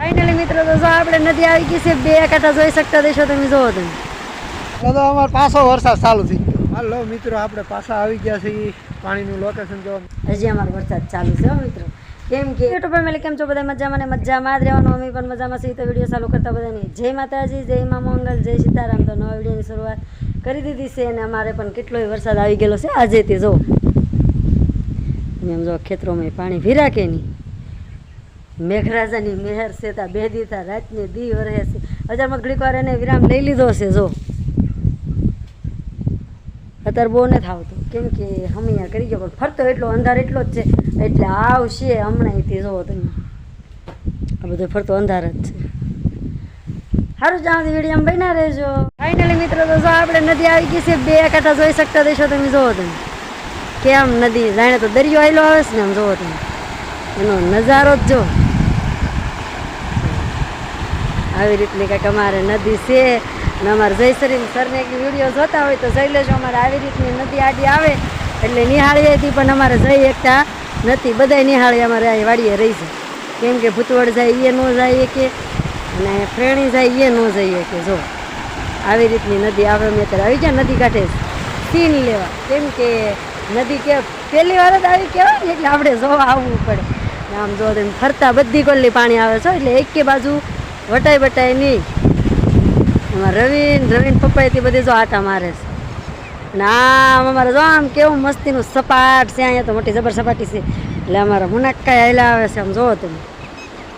Finally મિત્રો તો જો આપણે નદી આવી ગઈ છે બે કાંઠા જોઈ શકતા દેશો તમે જોવો તમે. તો તો અમારે પાછો વરસાદ ચાલુ થઈ ગયો હાલો મિત્રો આપણે પાછા આવી ગયા છીએ પાણીનું લોકેશન જોવા. હજી અમારો વરસાદ ચાલુ છે હો મિત્રો. કેમ કે યુટ્યુબ ફેમિલી કેમ છો? બધા મજામાં ને મજામાં જ રહેવાનું? અમે પણ મજામાં છીએ. તો વીડિયો ચાલુ કરતા બધાની જય માતાજી જય મા મંગલ જય સીતારામ. તો નવા વિડીયોની શરૂઆત કરી દીધી છે અને અમારે પણ કેટલોય વરસાદ આવી ગયેલો છે. આજે તે જો એમ જો ખેતરોમાં પાણી ભીરા કે નહીં. મેઘરાજાની મહેર છે તા બે દીધા રાતની દી વરહે છે. હજારમાં ઘડીક વાર એને વિરામ લઈ લીધો છે, જો. અત્યારે બહુ નથી આવતો. કેમ કે હમણાં કરી ગયો, પણ ફરતો એટલો, અંધાર એટલો જ છે. એટલે આવશે હમણાંથી જોવો તમે. આ બધો ફરતો અંધાર જ છે. સારું જ્યાં વીડિયો બન્યા રહેજો. ફાઇનલી મિત્રો, તો જો આપણે નદી આવી ગઈ છે, બે કાંઠા જોઈ શકતા દેશો તમે જોવો તમે. કેમ નદી? જાણે તો દરિયો આવેલો આવે છે ને આમ જોવો તમે. એનો નજારો જ જો. આવી રીતની કંઈક અમારે નદી છે અને અમારે જયસરીમ સરને એક વીડિયો જોતા હોય તો જઈ લેજો, અમારે આવી રીતની નદી આડી આવે એટલે નિહાળીએ હતી પણ અમારે જઈ એકતા નથી. બધાય નિહાળી અમારે અહીં વાડીએ રહી છે. કેમ કે ભૂતવડ જાય એ ન જાય કે અને ફ્રેણી જાય એ ન જઈએ કે જો, આવી રીતની નદી આવે, અમે અત્યારે આવી જાય નદી કાંઠે સીન લેવા. કેમ કે નદી કે પહેલી વાર જ આવી કહેવાય ને, એટલે આપણે જોવા આવવું પડે. આમ જો તેમ ફરતા બધી કોલ્લી પાણી આવે છે, એટલે એકે બાજુ વટાઈ વટાઈ નહીં. એમાં રવિન રવિન પપ્પાએથી બધી જો આટા મારે છે. અને આમ અમારે જો આમ કેવું મસ્તીનું સપાટ છે, અહીંયા તો મોટી જબર સપાટી છે. એટલે અમારા મુનાક્કા હેલા આવે છે, આમ જોવો તમે.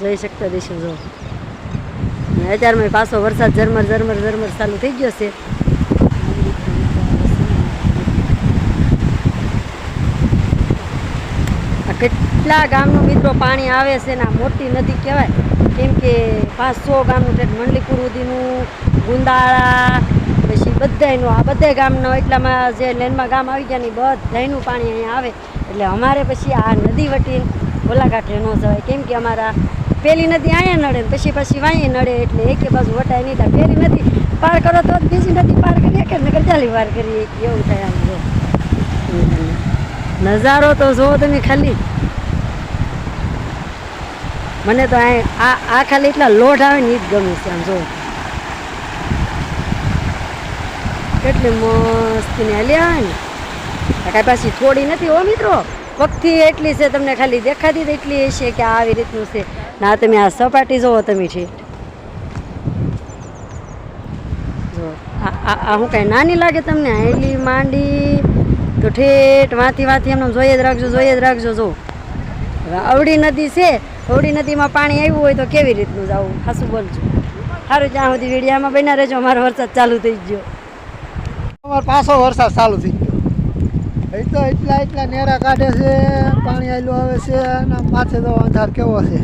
જોઈ શકતા દેશો જો અને અત્યારમાં પાછો વરસાદ ઝરમર ઝરમર ઝરમર ચાલુ થઈ ગયો છે. કેટલા ગામનું મિત્રો પાણી આવે છે ને મોટી નદી કહેવાય. કેમ કે પાંચસો ગામનું ઠેઠ મંડલીપુર સુધીનું, ગુંદાળા, પછી બધાયનું, આ બધા ગામના એટલામાં જે લેનમાં ગામ આવી ગયા ને બધાનું પાણી અહીંયા આવે. એટલે અમારે પછી આ નદી વટી ઓલા કાંઠે જવાય. કેમ કે અમારા પેલી નદી અહીંયા નડે પછી પછી વાંયે નડે એટલે એકે બાજુ વટાય નહીં. થાય પેલી નદી પાર કરો તો બીજી નદી પાર કરીએ કે નગર ચાલી વાર કરીએ? એવું થાય આમ જો. નજારો તો જુઓ તમે ખાલી. મને તો આ આ ખાલી એટલા લોઢ આવે ને એ જ ગમે છે આમ જો. કેટલી મસ્તીની હલી આવે ને. કાંઈ પાછી થોડી નથી હો મિત્રો. પગથી એટલી છે તમને ખાલી દેખાતી જ એટલી હશે કે આવી રીતનું છે. ના તમે આ સપાટી જોવો તમે છે જો, આ હું કાંઈ નાની લાગે તમને? આયલી માંડી. તો ઠેઠ વાંથી વાંથી એમને જોઈએ જ રાખજો જોઈએ જ રાખજો, જો. હવે અવળી નદી છે. અવડી નદીમાં પાણી આવ્યું હોય તો કેવી રીતનું જવું ખાસું બોલજો. સારું જ્યાં સુધી વીડિયામાં બન્યા રહેજો. અમારો વરસાદ ચાલુ થઈ ગયો. અમારો પાછો વરસાદ ચાલુ થઈ ગયો. એ તો એટલા એટલા નેરા કાઢે છે, પાણી આવેલું આવે છે, અને માથે તો અંધાર કેવો છે.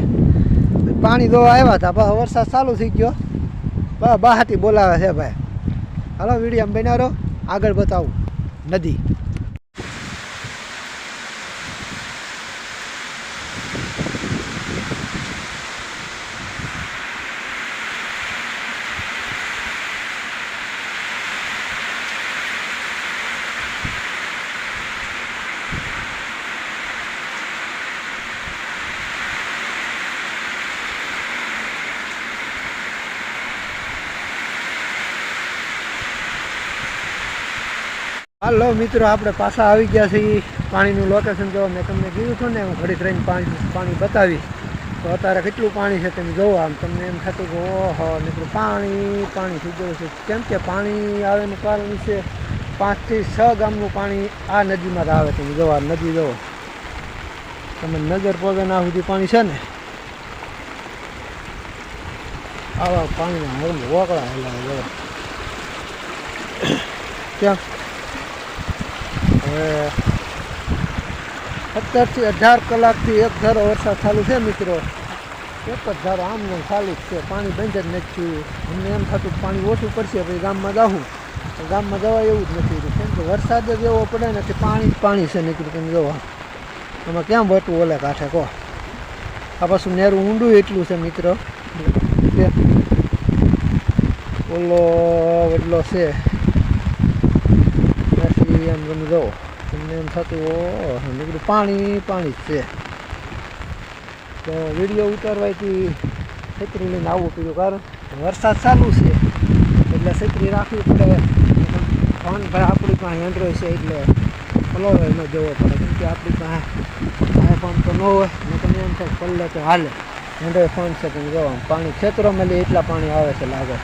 પાણી દોવા આવ્યા હતા, બસ વરસાદ ચાલુ થઈ ગયો. બસ બહાટી બોલાવે છે ભાઈ. હાલો, વીડિયામાં બન્યા રહો. આગળ બતાવું નદી. હાલો મિત્રો, આપણે પાછા આવી ગયા છીએ પાણીનું લોકેશન જોવા. મેં તમને કીધું હતું ને, હું ઘડીક રહીને પાણી પાણી બતાવીશ. તો અત્યારે કેટલું પાણી છે તમે જોવો. આમ તમને એમ થતું કે ઓહો, મિત્રો, પાણી પાણી થઈ છે. કેમ કે પાણી આવેનું કારણ છે, પાંચથી છ ગામનું પાણી આ નદીમાં જ આવે તમે જોવા નદી જોવો. તમે નજર પગે ના સુધી પાણી છે ને? આવા પાણીના મરમ વોકળા હેલા જોવા. ક્યાં? હવે સત્તરથી અઢાર કલાકથી એક ધારો વરસાદ ચાલુ છે મિત્રો. એક જ ધારો આમ ને ચાલુ જ છે. પાણી બંધ જ નથી. અમને એમ થતું પાણી ઓછું પડશે પછી ગામમાં જાઉં ગામમાં જવાય એવું જ નથી. કેમ કે વરસાદ જ એવો પડે ને કે પાણી જ પાણી છે નીકળ્યું તમે જોવા. આમાં ક્યાં બટવું ઓલે કાંઠે, કહો. આ પાછું નેરું ઊંડું એટલું છે મિત્રો. ઓલો વડલો છે. એમ તમે જુઓ તમને થતું નીકળ્યું પાણી પાણી જ છે. તો વીડિયો ઉતારવાથી છત્રી લઈને આવવું પડ્યું કારણ વરસાદ ચાલુ છે. એટલે છત્રી રાખવી પડે. ફોન ભાઈ આપણી પાસે એન્ડ્રોઈડ છે એટલે પલોવે ન જવો પડે. કેમ કે આપણી પાસે આઈફોન તો ન હોય. ને એમ થાય પલ્લે તો હાલે. એન્ડ્રોઈડ ફોન છે તમે જવા પાણી ખેતરોમાં લે એટલા પાણી આવે છે લાગે.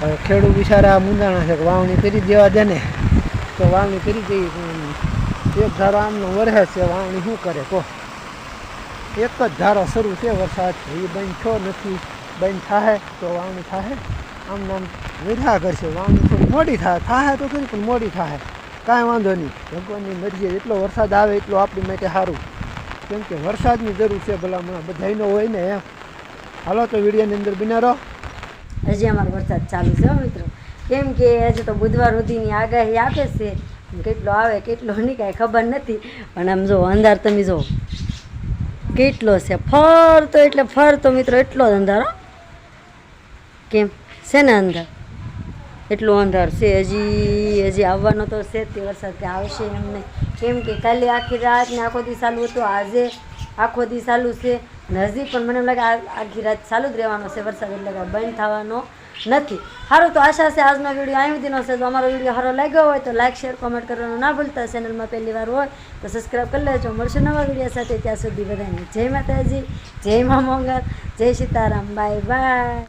હવે ખેડૂત બિચારા મુંદાણા છે કે વાવણી કરી દેવા દે ને. તો વાવણી કરી જઈએ એક ધારો આમનો વરહે છે વાવણી શું કરે કહો. એક જ ધારો શરૂ છે, વરસાદ એ બંધ થયો નથી. બંધ થાય તો વાવણી થાય આમ નામ વિધા કરશે વાવણી થોડી મોડી થાય થાય તો ખરી, પણ મોડી થાય કાંઈ વાંધો નહીં. ભગવાનની મરજી, એટલો વરસાદ આવે, એટલો આપણી માટે સારું. કેમ કે વરસાદની જરૂર છે, ભલામણ. બધાનો હોય ને, એમ. હાલો તો વિડીયોની અંદર બિના રહો. હજી અમારો વરસાદ ચાલુ છે મિત્રો. કેમ કે હજી તો બુધવાર સુધીની આગાહી આપે છે. કેટલો આવે, કેટલો નહીં, કાંઈ ખબર નથી. પણ આમ જો, અંધાર તમે જો. કેટલો છે? ફરતો એટલે ફરતો મિત્રો એટલો જ અંધાર કેમ? છે ને અંધાર? એટલો અંધાર છે હજી હજી આવવાનો તો છે તે વરસાદ કે આવશે એમ નહીં. કેમ કે કાલે આખી રાત ને આખો દી ચાલુ હતો, આજે આખો દી ચાલુ છે. હજી પણ મને લાગે આખી રાત ચાલુ જ રહેવાનો છે વરસાદ, એટલે બંધ થવાનો. નથી. સારું તો આશા છે આજનો વીડિયો અહીં સુધીનો છે. જો અમારો વીડિયો સારો લાગ્યો હોય તો લાઈક શેર કોમેન્ટ કરવાનું ના ભૂલતા. ચેનલમાં પહેલી વાર હોય તો સબસ્ક્રાઈબ કરી લેજો. મળશું નવા વીડિયો સાથે. ત્યાં સુધી બધાને જય માતાજી, જય મા મોંગલ, જય સીતારામ. Bye bye